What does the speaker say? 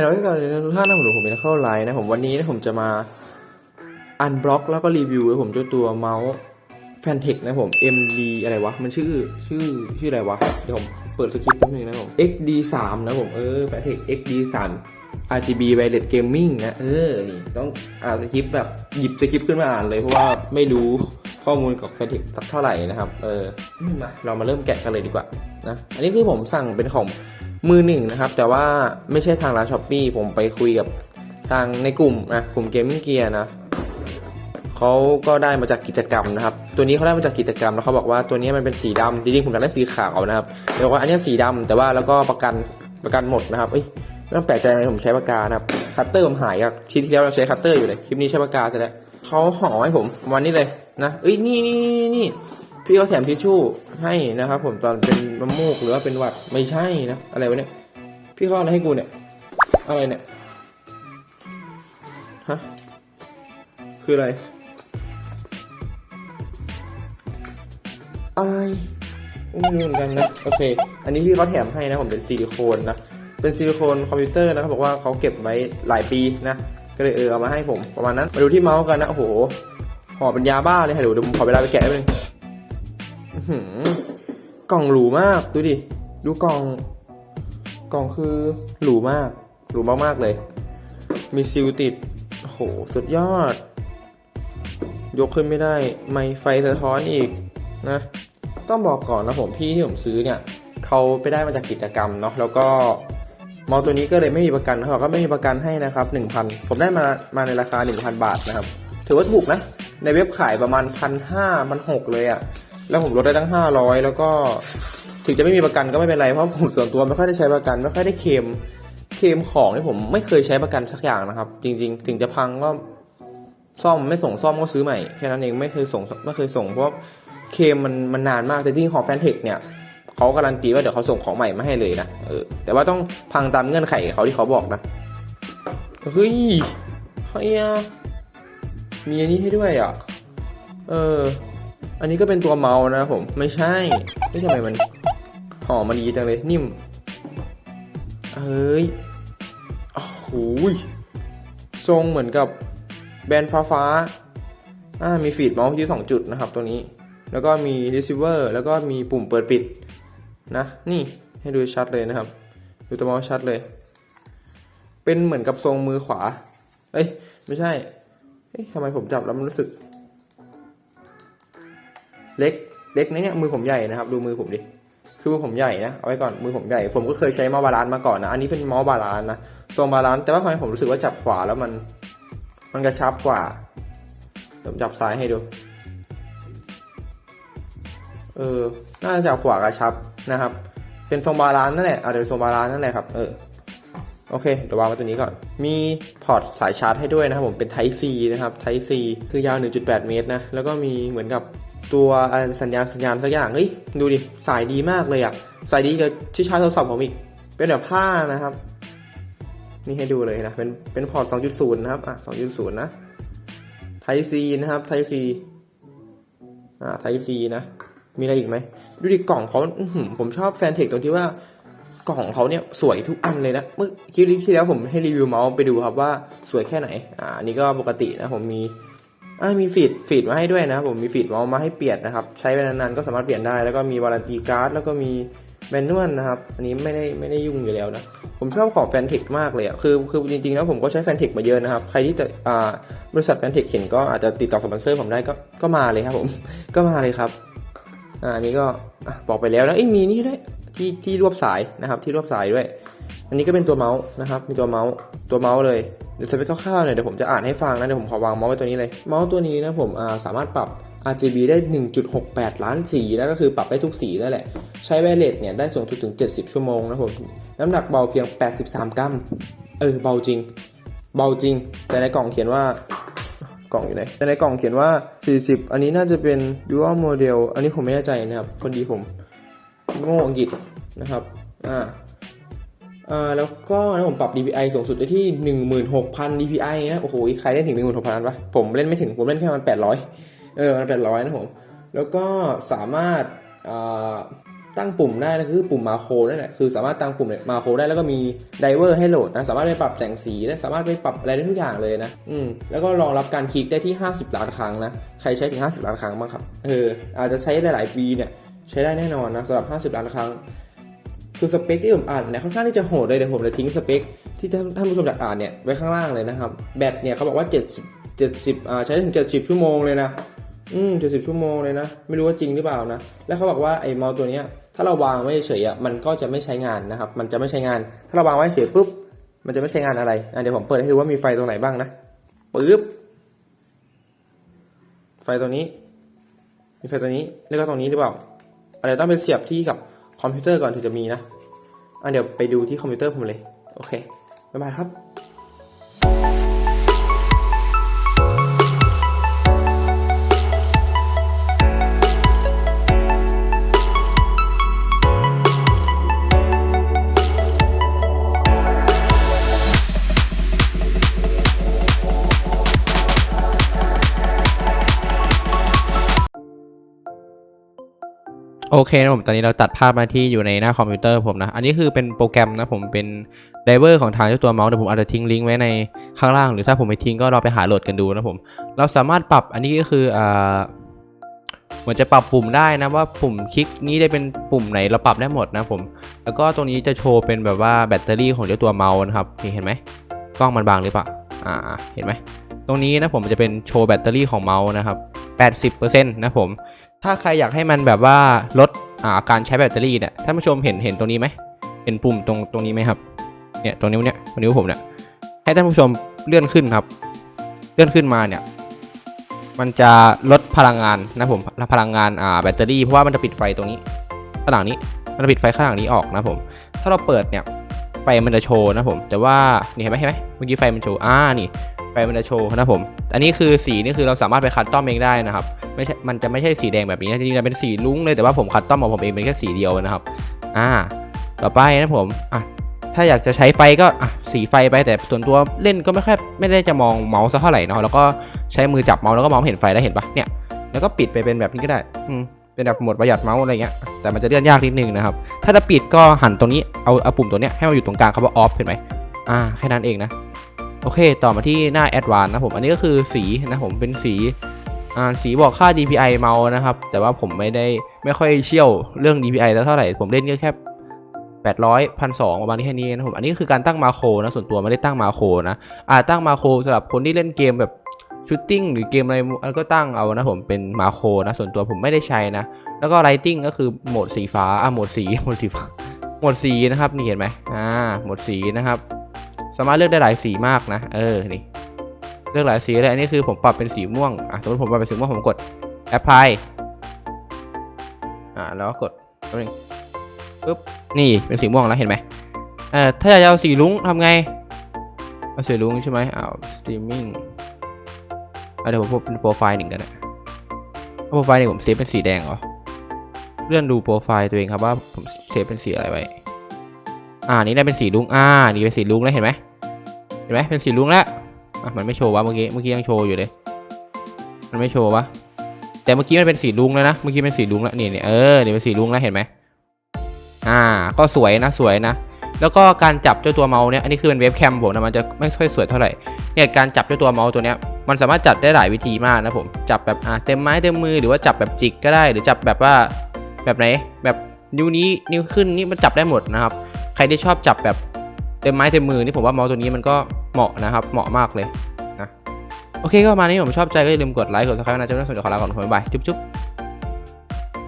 ฮัลโหลทุกท่านทุกท่านนะผมผมเป็นเข้าไลน์นะผมวันนี้นะผมจะมาอันบล็อกแล้วก็รีวิวผมเจ้าตัวเมาส์แฟนเทคนะผม MD อะไรวะ มันชื่อชื่อชื่ออะไรวะ เดี๋ยวผมเปิดสคริปต์แป๊บนึงนะผม XD 3นะผม เออแฟนเทค XD 3 RGB Wireless Gaming นะ เออ นี่ ต้องอ่านสคริปต์แบบหยิบสคริปต์ขึ้นมาอ่านเลย เพราะว่าไม่รู้ข้อมูลกับแฟนเทคสักเท่าไหร่นะครับ เออมาเรามาเริ่มแกะกันเลยดีกว่านะ อันนี้คือผมสั่งเป็นของ มือหนึ่งนะครับ แต่ว่าไม่ใช่ทางร้านช้อปปีผมไปคุยกับทางในกลุ่มนะกลุ่มเกมมิ่งเกียร์นะเขาก็ได้มาจากกิจกรรมนะครับ ตัวนี้เขาได้มาจากกิจกรรมแล้วเขาบอกว่าตัวนี้มันเป็นสีดำจริงๆผมอยากได้สีขาวนะครับแต่ว่าอันนี้สีดำแต่ว่าแล้วก็ประกันประกันหมดนะครับเอ้ยไม่ต้องแปลกใจเลยผมใช้ปากกานะครับคัตเตอร์ผมหายครับคลิปที่แล้วเราใช้คัตเตอร์อยู่เลยคลิปนี้ใช้ปากกาซะแล้วเขาห่อให้ผมวันนี้เลยนะเอ้ยนี่นี่นี่นี่ พี่เขาแถมทิชชู่ให้นะครับผมตอนเป็นน้ำมูกหรือว่าเป็นหวัดไม่ใช่นะอะไรวะเนี่ยพี่เขาอะไรให้กูเนี่ย อะไรเนี่ยฮะคืออะไร อะไรไม่รู้เหมือนกันนะโอเค อันนี้พี่เขาแถมให้นะผมเป็นซิลิโคนนะเป็นซิลิโคนคอมพิวเตอร์นะครับบอกว่าเขาเก็บไว้หลายปีนะก็เลยเออเอามาให้ผมประมาณนั้นมาดูที่เมาส์กันนะโอ้โหห่อเป็นยาบ้าเลยค่ะเดี๋ยวเดี๋ยวผมขอเวลาไปแกะแป๊บนึง กล่องหรูมากดูดิ ดูกล่อง กล่องคือหรูมาก หรูมากๆเลย มีซิลติด โอ้โห สุดยอด ยกขึ้นไม่ได้ ไม่ไฟสะท้อนอีกนะ ต้องบอกก่อนนะผมพี่ที่ผมซื้อเนี่ยเขาไปได้มาจากกิจกรรมเนาะ แล้วก็มาส์ตัวนี้ก็เลยไม่มีประกันเขาก็ไม่มีประกันให้นะครับ 1,000 ผมได้มา มาในราคา 1,000 บาทนะครับ ถือว่าถูกนะ ในเว็บขายประมาณพันห้าพันหกเลยอะ แล้วผมลดได้ตั้งห้าร้อยแล้วก็ถึงจะไม่มีประกันก็ไม่เป็นไรเพราะผมส่วนตัวไม่ค่อยได้ใช้ประกันไม่ค่อยได้เคลมเคลมของที่ผมไม่เคยใช้ประกันสักอย่างนะครับ จริง ๆ ถึงจะพังก็ซ่อมไม่ส่งซ่อมก็ซื้อใหม่แค่นั้นเองไม่เคยส่งไม่เคยส่งเพราะเคลมมันมันนานมากแต่จริงของแฟนเทคเนี่ยเขาการันตีว่าเดี๋ยวเขาส่งของใหม่มาให้เลยนะเออแต่ว่าต้องพังตามเงื่อนไขเขาที่เขาบอกนะเฮ้ยเฮียมีอันนี้ให้ด้วยอะเออ อันนี้ก็เป็นตัวเมาส์นะผมไม่ใช่ไม่ทำไมมันห่อมันดีจังเลยนิ่มเฮ้ยโอ้โหทรงเหมือนกับแบนฟ้าฟ้าๆอ่ามีฟีดเมาส์ที่สองจุดนะครับตัวนี้ แล้วก็มี receiver แล้วก็มีปุ่มเปิดปิดนะนี่ให้ดูชัดเลยนะครับ ดูตัวเมาส์ชัดเลย เป็นเหมือนกับทรงมือขวา เอ้ย ไม่ใช่เอ๊ะทำไมผมจับแล้วมันรู้สึก เล็กเล็กนะเนี่ยมือผมใหญ่นะครับ ดูมือผมดิคือมือผมใหญ่นะเอาไว้ก่อนมือผมใหญ่ผมก็เคยใช้มาส์บาลานมาก่อนนะอันนี้เป็นมาส์บาลานซ์นะทรงบาลานแต่ว่าทำไมผมรู้สึกว่าจับขวาแล้วมัน มันกระชับกว่าผมจับซ้ายให้ดูเออน่าจะจับขวากระชับนะครับ เป็นทรงบาลานซ์นั่นแหละอาจจะเป็นทรงบาลานซ์นั่นแหละครับเออโอเคเดี๋ยววางไว้ตัวนี้ก่อน มีพอร์ตสายชาร์จให้ด้วยนะครับผมเป็น Type C นะครับ Type C คือยาว 1.8 เมตรนะ แล้วก็มีเหมือนกับ ตัวอะไรสัญญาณสัญญาณสักอย่างเฮ้ยดูดิสายดีมากเลยอะสายดีกับที่ชาร์จโทรศัพท์ผมอีก เป็นแบบผ้านะครับ นี่ให้ดูเลยนะเป็นเป็นพอร์ต 2.0 นะครับอะ2.0 นะ Type C นะครับ Type C อ่า Type C นะ มีอะไรอีกไหมดูดิกล่องเขาผมชอบแฟนเทคตรงที่ว่ากล่องเขาเนี่ยสวยทุกอันเลยนะเมื่อคลิปที่แล้วผมให้รีวิวเมาส์ไปดูครับว่าสวยแค่ไหนอ่านนี้ก็ปกตินะผมมี อ่ามีฟีดฟีดมาให้ด้วยนะผมมีฟีดเมาส์มาให้เปลี่ยนนะครับ ใช้ไปนานๆก็สามารถเปลี่ยนได้ แล้วก็มีวารันตีการ์ดแล้วก็มีแมนนวลนะครับ อันนี้ไม่ได้ไม่ได้ยุ่งอยู่แล้วนะ ผมชอบของแฟนเทคมากเลยอะ คือคือจริงๆแล้วผมก็ใช้แฟนเทคมาเยอะนะครับ ใครที่จะอ่าบริษัทแฟนเทคเห็นก็อาจจะติดต่อสปอนเซอร์ผมได้ก็ก็มาเลยครับผม ก็มาเลยครับ อ่านี้ก็บอกไปแล้วนะเอ้มีนี่ด้วยที่ที่รวบสายนะครับ ที่รวบสายด้วย อันนี้ก็เป็นตัวเมาส์นะครับ มีตัวเมาส์ตัวเมาส์เลย ดี๋ยวจะไปคร่าวๆหน่อยเดี๋ยวผมจะอ่านให้ฟังนะเดี๋ยวผมขอวางเมาส์ไว้ตัวนี้เลย เมาส์ตัวนี้นะผมาสามารถปรับ RGB ได้ 1.68 ล้านสีนะก็คือปรับได้ทุกสีนั่นแหละ ใช้ไวเลสเนี่ยได้สูงสุดถึง 70 ชั่วโมงนะผม น้ำหนักเบาเพียง 83 กรัม เออ เบาจริง เบาจริง แต่ในกล่องเขียนว่ากล่องอยู่ไหนแต่ในกล่องเขียนว่า 40 อันนี้น่าจะเป็น dual model อันนี้ผมไม่แน่ใจนะครับพอดีผมโง่อังกฤษนะครับ อ่า อ่าแล้วก็นะผมปรับ DPI สูงสุดได้ที่ 16,000 DPI นะโอ้โหใครเล่นถึง 16,000ปะผมเล่นไม่ถึง ผมเล่นแค่มัน800 เออมัน800 นะผม แล้วก็สามารถตั้งปุ่มได้นะคือปุ่มมาโครนั่นแหละคือสามารถตั้งปุ่มเนี่ยมาโครได้แล้วก็มีไดเวอร์ให้โหลดนะสามารถไปปรับแต่งสีได้สามารถไปปรับอะไรได้ทุกอย่างเลยนะอืมแล้วก็รองรับการคลิกได้ที่ 50 ล้านครั้งนะใครใช้ถึง 50 ล้านครั้งบ้างครับเอออาจจะใช้หลายๆปีเนี่ยใช้ได้แน่นอนนะสำหรับ 50 ล้านครั้ง คือสเปคที่ผมอ่านเนี่ยค่อนข้างที่จะโหดเลยเดี๋ยวผมจะทิ้งสเปคที่ท่านผู้ชมอยากอ่านเนี่ยไว้ข้างล่างเลยนะครับแบตเนี่ยเขาบอกว่า 70 70อ่าใช้ถึง 70 ชั่วโมงเลยนะอืม70 ชั่วโมงเลยนะ ไม่รู้ว่าจริงหรือเปล่านะ แล้วเขาบอกว่าไอ้เมาส์ตัวเนี้ยถ้าเราวางไว้เฉยอะมันก็จะไม่ใช้งานนะครับ มันจะไม่ใช้งาน ถ้าเราวางไว้เฉยปุ๊บมันจะไม่ใช้งานอะไรอะเดี๋ยวผมเปิดให้ดูว่ามีไฟตรงไหนบ้างนะปึ๊บไฟตัวนี้มีไฟตัวนี้แล้วก็ตรงนี้หรือเปล่าอะไรต้องไปเสียบที่กับ คอมพิวเตอร์ก่อนถึงจะมีนะอะเดี๋ยวไปดูที่คอมพิวเตอร์ผมเลย โอเค บ๊ายบายครับ โอเคนะผมตอนนี้เราตัดภาพมาที่อยู่ในหน้าคอมพิวเตอร์ผมนะ อันนี้คือเป็นโปรแกรมนะผมเป็นไดเวอร์ของทางเจ้าตัวเมาส์เดี๋ยวผมอาจจะทิ้งลิงก์ไว้ในข้างล่าง หรือถ้าผมไม่ทิ้งก็เราไปหาโหลดกันดูนะผม เราสามารถปรับอันนี้ก็คืออ่าเหมือนจะปรับปุ่มได้นะว่าปุ่มคลิกนี้ได้เป็นปุ่มไหนเราปรับได้หมดนะผม แล้วก็ตรงนี้จะโชว์เป็นแบบว่าแบตเตอรี่ของเจ้าตัวเมาส์นะครับนี่เห็นไหมกล้องมันบางหรือเปล่าอ่าเห็นไหมตรงนี้นะผมจะเป็นโชว์แบตเตอรี่ของเมาส์นะครับ80%นะผม ถ้าใครอยากให้มันแบบว่าลดอ่าการใช้แบตเตอรี่เนี่ยท่านผู้ชมเห็นเห็นตรงนี้ไหมเห็นปุ่มตรงตรงนี้ไหมครับเนี่ยตรงนิ้วเนี่ยตรงนิ้วผมเนี่ยให้ท่านผู้ชมเลื่อนขึ้นครับ เลื่อนขึ้นมาเนี่ยมันจะลดพลังงานนะผมพลังงานอ่าแบตเตอรี่เพราะว่ามันจะปิดไฟตรงนี้ข้างหลังนี้มันจะปิดไฟข้างหลังนี้ออกนะผม ถ้าเราเปิดเนี่ยไฟมันจะโชว์นะผม แต่ว่านี่เห็นไหมเห็นไหมเมื่อกี้ไฟมันโชว์อ่านี่ไฟมันจะโชว์นะผม อันนี้คือสีนี่คือเราสามารถไปคัดต้อมเองได้นะครับ ไม่ใช่มันจะไม่ใช่สีแดงแบบนี้นะจริงๆจะเป็นสีลุ้งเลยแต่ว่าผมคัดต้อมของผมเองเป็นแค่สีเดียวนะครับ อ่า ต่อไปนะผมอะถ้าอยากจะใช้ไฟก็อะสีไฟไปแต่ส่วนตัวเล่นก็ไม่ค่อยไม่ได้จะมองเมาส์สักเท่าไหร่เนาะแล้วก็ใช้มือจับเมาส์แล้วก็มองเห็นไฟแล้วเห็นปะเนี่ยแล้วก็ปิดไปเป็นแบบนี้ก็ได้อืมเป็นแบบหมดประหยัดเมาส์อะไรเงี้ยแต่มันจะเลื่อนยากนิดนึงนะครับถ้าจะปิดก็หันตรงนี้เอาเอาปุ่มตัวเนี้ยให้มันอยู่ตรงกลางคำว่า off เห็นไหมอ่าแค่นั้นเองนะโอเค ต่อมาที่หน้า advanced นะผม อันนี้ก็คือสีนะผมเป็นสี อ่าสีบอกค่า DPI เมาส์นะครับ แต่ว่าผมไม่ได้ไม่ค่อยเชี่ยวเรื่อง DPI แล้วเท่าไหร่ ผมเล่นก็แค่800 1,200ประมาณแค่นี้นะผม อันนี้คือการตั้งมาโครนะส่วนตัวไม่ได้ตั้งมาโครนะอ่าตั้งมาโครสำหรับคนที่เล่นเกมแบบชูตติ้งหรือเกมอะไรก็ตั้งเอานะผมเป็นมาโครนะส่วนตัวผมไม่ได้ใช้นะ แล้วก็ไลติ้งก็คือโหมดสีฟ้าอ่าโหมดสีโหมดสีฟ้าโหมดสีนะครับนี่เห็นไหมอ่าโหมดสีนะครับ สามารถเลือกได้หลายสีมากนะ เออนี่ เลือกหลายสีเลยอันนี้คือผมปรับเป็นสีม่วงอะสมมติผมปรับเป็นสีม่วงผมกด apply อ่าแล้วก็กดแป๊บนึงปึ๊บนี่เป็นสีม่วงแล้วเห็นไหมเอ่อถ้าอยากจะเอาสีลุ้งทำไงเอาสีลุ้งใช่ไหมอ้าว streaming อะเดี๋ยวผมพบเป็นโปรไฟล์หนึ่งกันนะโปรไฟล์หนึ่งผมเซฟเป็นสีแดงเหรอเลื่อนดูโปรไฟล์ตัวเองครับว่าผมเซฟเป็นสีอะไรไว้อ่านี่ได้เป็นสีลุ้งอ่านี่เป็นสีลุ้งแล้วเห็นไหมเห็นไหมเป็นสีลุ้งแล้ว อะมันไม่โชว์วะเมื่อกี้เมื่อกี้ยังโชว์อยู่เลย มันไม่โชว์วะแต่เมื่อกี้มันเป็นสีลุงแล้วนะเมื่อกี้เป็นสีลุงแล้วนี่เนี่ยเออเนี่เป็นสีลุงแล้วเห็นไหมอ่า ก็สวยนะสวยนะแล้วก็การจับเจ้าตัวเมาส์เนี่ยอันนี้คือเป็นเว็บแคมผมนะมันจะไม่ค่อยสวยเท่าไหร่เนี่ยการจับเจ้าตัวเมาส์ตัวเนี้ยมันสามารถจับได้หลายวิธีมากนะผมจับแบบอ่าเต็มไม้เต็มมือหรือว่าจับแบบจิกก็ได้หรือจับแบบว่าแบบไหน แบบนิ้วนี้นิ้วขึ้นนี่มันจับได้หมดนะครับใครที่ชอบจับแบบเต็มไม้เต็มมือนี่ผมว่าเมาส์ตัวนี้มันก็ เหมาะนะครับ เหมาะมากเลยนะ โอเคก็ประมาณนี้ผมชอบใจก็อย่าลืมกดไลค์ กดซับสไครต์นะจะไม่ต้องสนใจขอลาก่อนผมบ๊ายบาย จุ๊บ